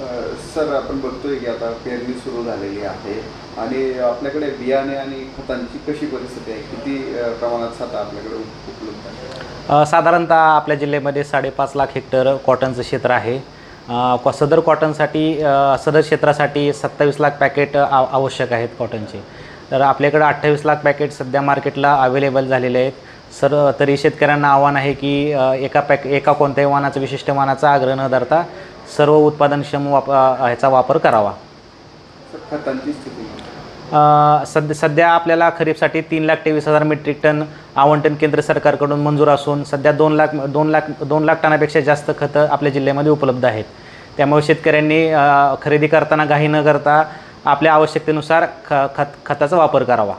Sir आपण बघतोय की आता पेरणी सुरू झालेली आहे. आणि आपल्याकडे बियाणे आणि खतांची कशी परिस्थिती आहे? किती प्रमाणात साठा आपल्याकडे उपलब्ध आहे? साधारणतः आपल्या जिल्ह्यामध्ये साडेपाच लाख हेक्टर कॉटनचं क्षेत्र आहे. सदर कॉटनसाठी सदर क्षेत्रासाठी सत्तावीस लाख पॅकेट आवश्यक आहेत कॉटनचे. तर आपल्याकडं अठ्ठावीस लाख पॅकेट सध्या मार्केटला अवेलेबल झालेले आहेत. सर तरी शेतकऱ्यांना आव्हान आहे की एका पॅक एका कोणत्याही वाहनाचा विशिष्ट वाहनाचा आग्रह न धरता सर्व उत्पादनक्षम वाप ह्याचा वापर करावा. खतांची सध्या सध्या आपल्याला खरीपसाठी तीन लाख तेवीस हजार मेट्रिक टन आवंटन केंद्र सरकारकडून मंजूर असून सध्या दोन लाख दोन लाख दोन लाख टनापेक्षा जास्त खतं आपल्या जिल्ह्यामध्ये उपलब्ध आहेत. त्यामुळे शेतकऱ्यांनी खरेदी करताना घाई न करता आपल्या आवश्यकतेनुसार ख खत खताचा वापर करावा.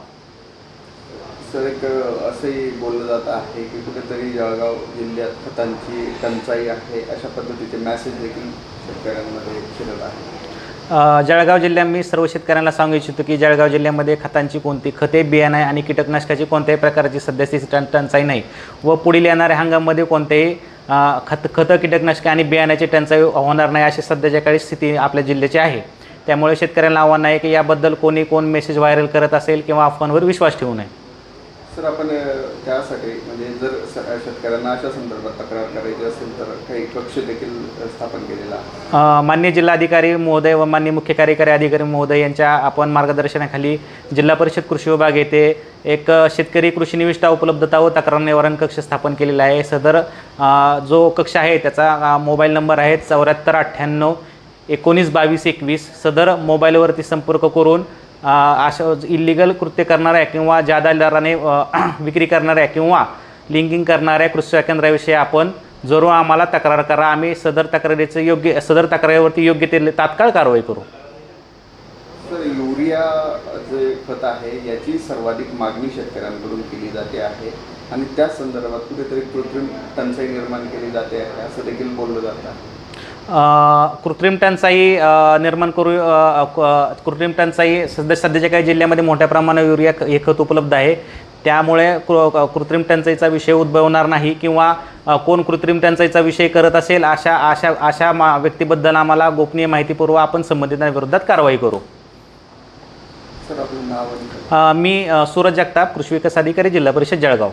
सर एक असंही बोललं जात आहे की कुठेतरी जळगाव जिल्ह्यात खतांची टंचाई आहे अशा पद्धतीचे मॅसेज देखील शेतकऱ्यांमध्ये शिरत आहे जळगाव जिल्ह्यात मी सर्व शेतकऱ्यांना सांगू इच्छितो की जळगाव जिल्ह्यामध्ये खतांची कोणती खते बियाणं आहे आणि कीटकनाशकाची कोणत्याही प्रकारची सध्याची टंचाई नाही व पुढील येणाऱ्या हंगामामध्ये कोणतेही खत खतं कीटकनाशके आणि बियाण्याची टंचाई होणार नाही अशी सध्याच्या काळी स्थिती आपल्या जिल्ह्याची आहे. त्यामुळे शेतकऱ्यांना आव्हान आहे की याबद्दल कोणी कोण मेसेज व्हायरल करत असेल किंवा अफवांवर विश्वास ठेवू नये. सर आपण त्यासाठी म्हणजे जर शेतकऱ्यांना अशा संदर्भात तक्रार करायची असेल तर काही कक्ष देखील स्थापन केलेला मान्य जिल्हाधिकारी महोदय व मान्य मुख्य कार्यकारी अधिकारी महोदय यांच्या आपण मार्गदर्शनाखाली जिल्हा परिषद कृषी विभाग येथे एक शेतकरी कृषी निविष्ठा उपलब्धता व तक्रार निवारण कक्ष स्थापन केलेला आहे. सदर जो कक्ष आहे त्याचा मोबाईल नंबर आहे चौऱ्याहत्तर अठ्ठ्याण्णव एकोणीस बावीस एकवीस. सदर मोबाईलवरती संपर्क करून अशा इलिगल कृत्य करणाऱ्या किंवा ज्या दराने विक्री करणाऱ्या किंवा लिंकिंग करणाऱ्या कृषी केंद्राविषयी आपण जरूर आम्हाला तक्रार करा. आम्ही सदर तक्रारीचं योग्य सदर तक्रारीवरती योग्य ते तात्काळ कारवाई करू. सर युरिया जे खत आहे याची सर्वाधिक मागणी शेतकऱ्यांकडून केली जाते आहे आणि त्या संदर्भात कुठेतरी कृत्रिम टंचाई निर्माण केली जाते आहे असं देखील बोललं जातं आहे. कृत्रिम टंचाई निर्माण करू कृत्रिम टंचाई सध्या सध्याच्या काही जिल्ह्यामध्ये मोठ्या प्रमाणात युरिया हे खत उपलब्ध आहे. त्यामुळे कृ- कृत्रिम टंचाईचा विषय उद्भवणार नाही किंवा कोण कृत्रिम टंचाईचा विषय करत असेल अशा अशा अशा मा व्यक्तीबद्दल आम्हाला गोपनीय माहिती पुरवा आपण संबंधितांविरोधात कारवाई करू. मी सूरज जगताप कृषी विकास अधिकारी जिल्हा परिषद जळगाव.